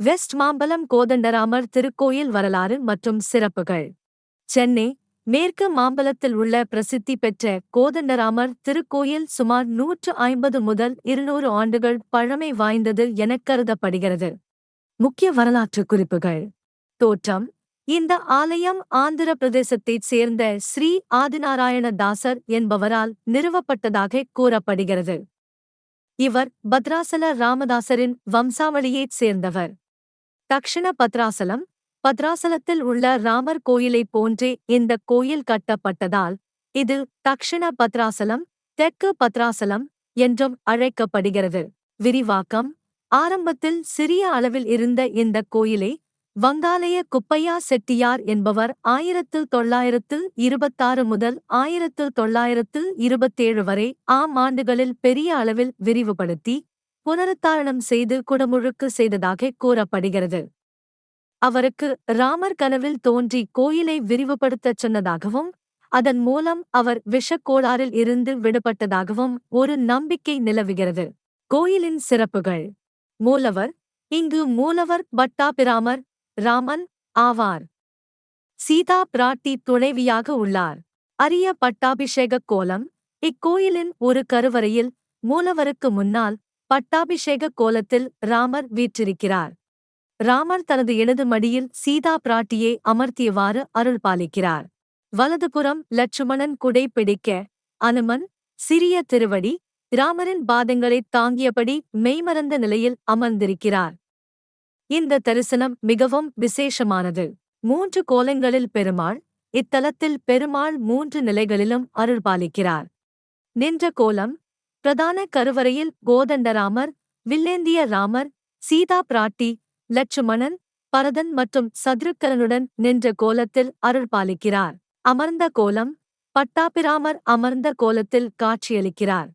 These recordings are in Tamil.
வெஸ்ட் மாம்பலம் கோதண்டராமர் திருக்கோயில் வரலாறு மற்றும் சிறப்புகள். சென்னை மேற்கு மாம்பலத்தில் உள்ள பிரசித்தி பெற்ற கோதண்டராமர் திருக்கோயில் சுமார் நூற்று ஐம்பது முதல் இருநூறு ஆண்டுகள் பழமை வாய்ந்தது எனக் கருதப்படுகிறது. முக்கிய வரலாற்று குறிப்புகள். தோற்றம். இந்த ஆலயம் ஆந்திர பிரதேசத்தைச் சேர்ந்த ஸ்ரீ ஆதிநாராயண தாசர் என்பவரால் நிறுவப்பட்டதாக கூறப்படுகிறது. இவர் பத்ராசல ராமதாசரின் வம்சாவளியைச் சேர்ந்தவர். தக்ஷண பத்ராசலம். பத்ராசலத்தில் உள்ள ராமர் கோயிலைப் போன்றே இந்த கோயில் கட்டப்பட்டதால் இது தக்ஷண பத்ராசலம் தெற்கு பத்ராசலம் என்றும் அழைக்கப்படுகிறது. விரிவாக்கம் ஆரம்பத்தில் சிறிய அளவில் இருந்த இந்த கோயிலை வங்காலய குப்பையா செட்டியார் என்பவர் ஆயிரத்து தொள்ளாயிரத்து இருபத்தாறு முதல் ஆயிரத்து தொள்ளாயிரத்து இருபத்தேழு வரை ஆம் ஆண்டுகளில் பெரிய அளவில் விரிவுபடுத்தி புனருத்தாரணம் செய்து குடமுழுக்கு செய்ததாக கூறப்படுகிறது. அவருக்கு ராமர் கனவில் தோன்றி கோயிலை விரிவுபடுத்தச் சொன்னதாகவும் அதன் மூலம் அவர் விஷக்கோளாறில் இருந்து விடுபட்டதாகவும் ஒரு நம்பிக்கை நிலவுகிறது. கோயிலின் சிறப்புகள். மூலவர் இங்கு மூலவர் பட்டாபிராமர் ராமன் ஆவார். சீதா பிராட்டி துணைவியாக உள்ளார். அரிய பட்டாபிஷேக கோலம் இக்கோயிலின் ஒரு கருவறையில் மூலவருக்கு முன்னால் பட்டாபிஷேக கோலத்தில் ராமர் வீற்றிருக்கிறார். ராமர் தனது இடது மடியில் சீதா பிராட்டியை அமர்த்தியவாறு அருள் பாலிக்கிறார். வலதுபுறம் லட்சுமணன் குடை பிடிக்க அனுமன் சிறிய திருவடி ராமரின் பாதங்களைத் தாங்கியபடி மெய்மறந்த நிலையில் அமர்ந்திருக்கிறார். இந்த தரிசனம் மிகவும் விசேஷமானது. மூன்று கோலங்களில் பெருமாள் இத்தலத்தில் பெருமாள் மூன்று நிலைகளிலும் அருள்பாலிக்கிறார் நின்ற கோலம் பிரதான கருவறையில் கோதண்டராமர் வில்லேந்திய ராமர் சீதா பிராட்டி லட்சுமணன் பரதன் மற்றும் சத்ருக்கரனுடன் நின்ற கோலத்தில் அருள்பாலிக்கிறார் அமர்ந்த கோலம் பட்டாபிராமர் அமர்ந்த கோலத்தில் காட்சியளிக்கிறார்.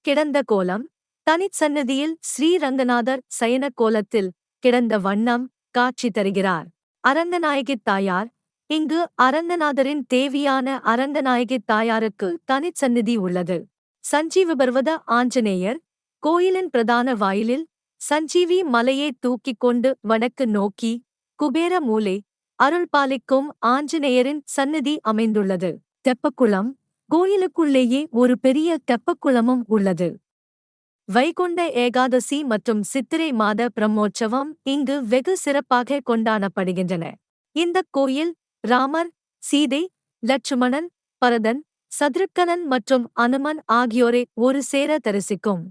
கிடந்த கோலம் தனிச்சன்னதியில் ஸ்ரீரங்கநாதர் சயன கோலத்தில் கிடந்த வண்ணம் காட்சி தருகிறார். அரங்கநாயகித் தாயார் இங்கு அரங்கநாதரின் தேவியான அரங்கநாயகித் தாயாருக்கு தனிச்சந்நிதி உள்ளது. சஞ்சீவபர்வத ஆஞ்சநேயர் கோயிலின் பிரதான வாயிலில் சஞ்சீவி மலையை தூக்கிக் கொண்டு வடக்கு நோக்கி குபேர மூலை அருள்பாலிக்கும் ஆஞ்சநேயரின் சந்நிதி அமைந்துள்ளது. தெப்பக்குளம் கோயிலுக்குள்ளேயே ஒரு பெரிய தெப்பக்குளமும் உள்ளது. வைகுண்ட ஏகாதசி மற்றும் சித்திரை மாத பிரம்மோற்சவம் இங்கு வெகு சிறப்பாக கொண்டாடப்படுகின்றன. இந்த கோயில் ராமர் சீதை லட்சுமணன் பரதன் சத்ருக்கனன் மற்றும் அனுமன் ஆகியோரை ஒரு சேர தரிசிக்கும்.